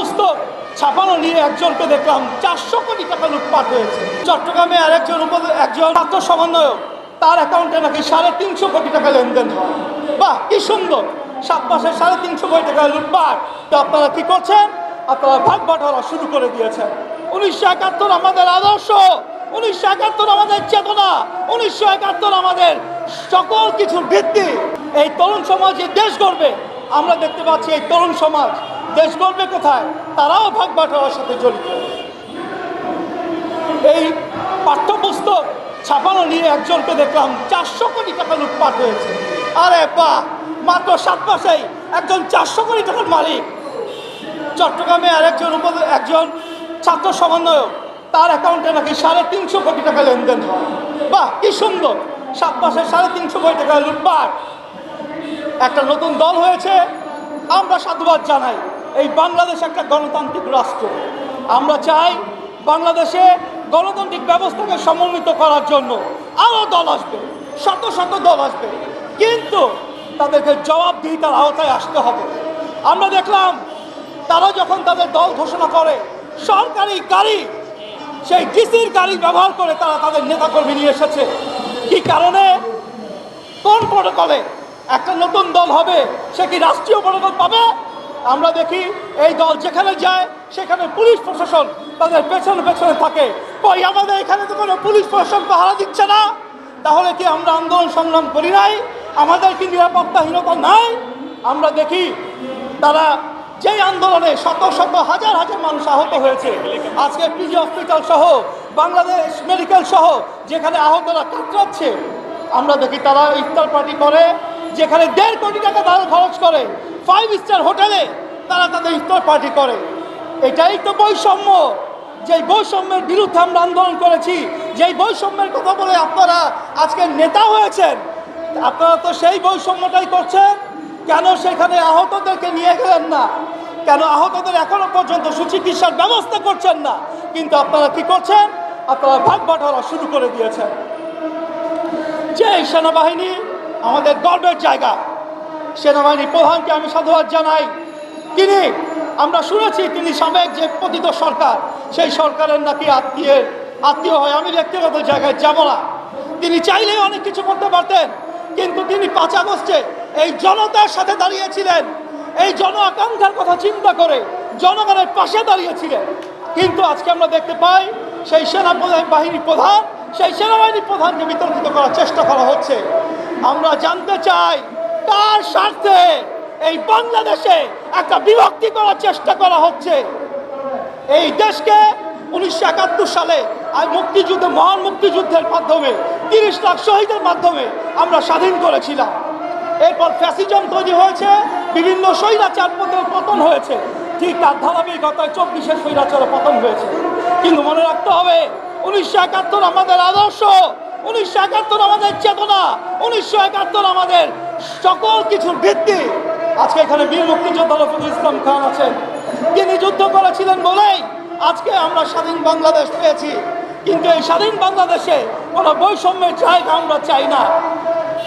পাঠ্যপুস্তক ছাপানো নিয়ে একজনকে দেখলাম। চারশো কোটি টাকা লুটপাট হয়েছে। চট্টগ্রামে আরেকজন উপ একজন ছাত্র সমন্বয়ক, তার অ্যাকাউন্টে নাকি সাড়ে তিনশো কোটি টাকা লেনদেন হয়। বাহ, কি সুন্দর। সাত মাসে সাড়ে তিনশো কোটি টাকা লুটপাট। আপনারা কি করছেন? আপনারা ভাগ বাটোয়ারা শুরু করে দিয়েছেন। উনিশশো একাত্তর আমাদের আদর্শ, উনিশশো একাত্তর আমাদের চেতনা, উনিশশো একাত্তর আমাদের সকল কিছুর ভিত্তি। এই তরুণ সমাজ দেশ গড়বে, আমরা দেখতে পাচ্ছি এই তরুণ সমাজ দেশ গড়বে কোথায়? তারাও ভাগ বাটোয়ারার সাথে জড়িত। এই পাঠ্যপুস্তক ছাপানো নিয়ে একজনকে দেখলাম চারশো কোটি টাকা লুটপাট হয়েছে। আরে বা, মাত্র সাত মাসেই একজন চারশো কোটি টাকার মালিক। চট্টগ্রামে আরেকজন উপ একজন ছাত্র সমন্বয়ক, তার অ্যাকাউন্টে নাকি সাড়ে তিনশো কোটি টাকা লেনদেন হয়। বাহ, কি সুন্দর! সাত মাসে সাড়ে তিনশো কোটি টাকা লুটপাট। একটা নতুন দল হয়েছে, আমরা সাধুবাদ জানাই। এই বাংলাদেশ একটা গণতান্ত্রিক রাষ্ট্র। আমরা চাই বাংলাদেশে গণতান্ত্রিক ব্যবস্থাকে সমন্বিত করার জন্য আরও দল আসবে, শত শত দল আসবে। কিন্তু তাদেরকে জবাবদিহিতার আওতায় আসতে হবে। আমরা দেখলাম তারা যখন তাদের দল ঘোষণা করে, সরকারি গাড়ি, সেই ডিসির গাড়ি ব্যবহার করে তারা তাদের নেতাকর্মী নিয়ে এসেছে। কি কারণে? কোন প্রোটোকলে একটা নতুন দল হবে, সে কি রাষ্ট্রীয় প্রোটোকল পাবে? আমরা দেখি এই দল যেখানে যায়, সেখানে পুলিশ প্রশাসন তাদের পেছনে পেছনে থাকে। কই আমাদের এখানে তো কোনো পুলিশ প্রশাসন পাহারা দিচ্ছে না। তাহলে কি আমরা আন্দোলন সংগ্রাম করি নাই? আমাদের কি নিরাপত্তাহীনতা নাই? আমরা দেখি তারা যেই আন্দোলনে শত শত হাজার হাজার মানুষ আহত হয়েছে। আজকে পিজি হসপিটাল সহ, বাংলাদেশ মেডিকেল সহ, যেখানে আহতরা কাতরাচ্ছে, আমরা দেখি তারা ইফতার পার্টি করে। যেখানে দেড় কোটি টাকা তারা খরচ করে ফাইভ স্টার হোটেলে তারা তাদের ইফতার পার্টি করে। এটাই তো বৈষম্য। যেই বৈষম্যের বিরুদ্ধে আমরা আন্দোলন করেছি, যেই বৈষম্যের কথা বলে আপনারা আজকে নেতা হয়েছেন, আপনারা তো সেই বৈষম্যটাই করছেন। কেন সেখানে আহতদেরকে নিয়ে গেলেন না? কেন আহতদের এখনও পর্যন্ত সুচিকিৎসার ব্যবস্থা করছেন না? কিন্তু আপনারা কি করছেন? আপনারা ভাগ বাটোয়ারা শুরু করে দিয়েছেন। যে সেনাবাহিনী আমাদের গর্বের জায়গা। সেনাবাহিনী প্রধানকে আমি সাধুবাদ জানাই। তিনি, আমরা শুনেছি তিনি সাবেক যে পতিত সরকার, সেই সরকারের নাকি আত্মীয়ের আত্মীয় হয়। আমি ব্যক্তিগত জায়গায় যাব না। তিনি চাইলেই অনেক কিছু করতে পারতেন, কিন্তু তিনি পাঁচ আগস্টে এই জনতার সাথে দাঁড়িয়েছিলেন। এই জন আকাঙ্ক্ষার কথা চিন্তা করে জনগণের পাশে দাঁড়িয়েছিলেন। কিন্তু আজকে আমরা দেখতে পাই, সেই সেনা বাহিনী প্রধান সেই সেনাবাহিনী প্রধানকে বিতর্কিত করার চেষ্টা করা হচ্ছে। আমরা জানতে চাই কার স্বার্থে এই বাংলাদেশে একটা বিভক্তি করার চেষ্টা করা হচ্ছে। এই দেশকে উনিশশো একাত্তর সালে আর মুক্তিযুদ্ধে, মহান মুক্তিযুদ্ধের মাধ্যমে, তিরিশ লাখ শহীদের মাধ্যমে আমরা স্বাধীন করেছিলাম। এরপর ফ্যাসিজম তৈরি হয়েছে, বিভিন্ন স্বৈরাচার পথের পতন হয়েছে। ঠিক তার ধারাবাহিকতায় চব্বিশের স্বৈরাচারের পতন হয়েছে। কিন্তু মনে রাখতে হবে উনিশশো একাত্তর আমাদের আদর্শ, উনিশশো একাত্তর আমাদের চেতনা, উনিশশো একাত্তর আমাদের সকল কিছুর ভিত্তি। আজকে এখানে বীর মুক্তিযোদ্ধা রফিকুল ইসলাম খান আছেন। তিনি যুদ্ধ করেছিলেন বলেই আজকে আমরা স্বাধীন বাংলাদেশ পেয়েছি। কিন্তু এই স্বাধীন বাংলাদেশে কোনো বৈষম্যের জায়গা আমরা চাই না।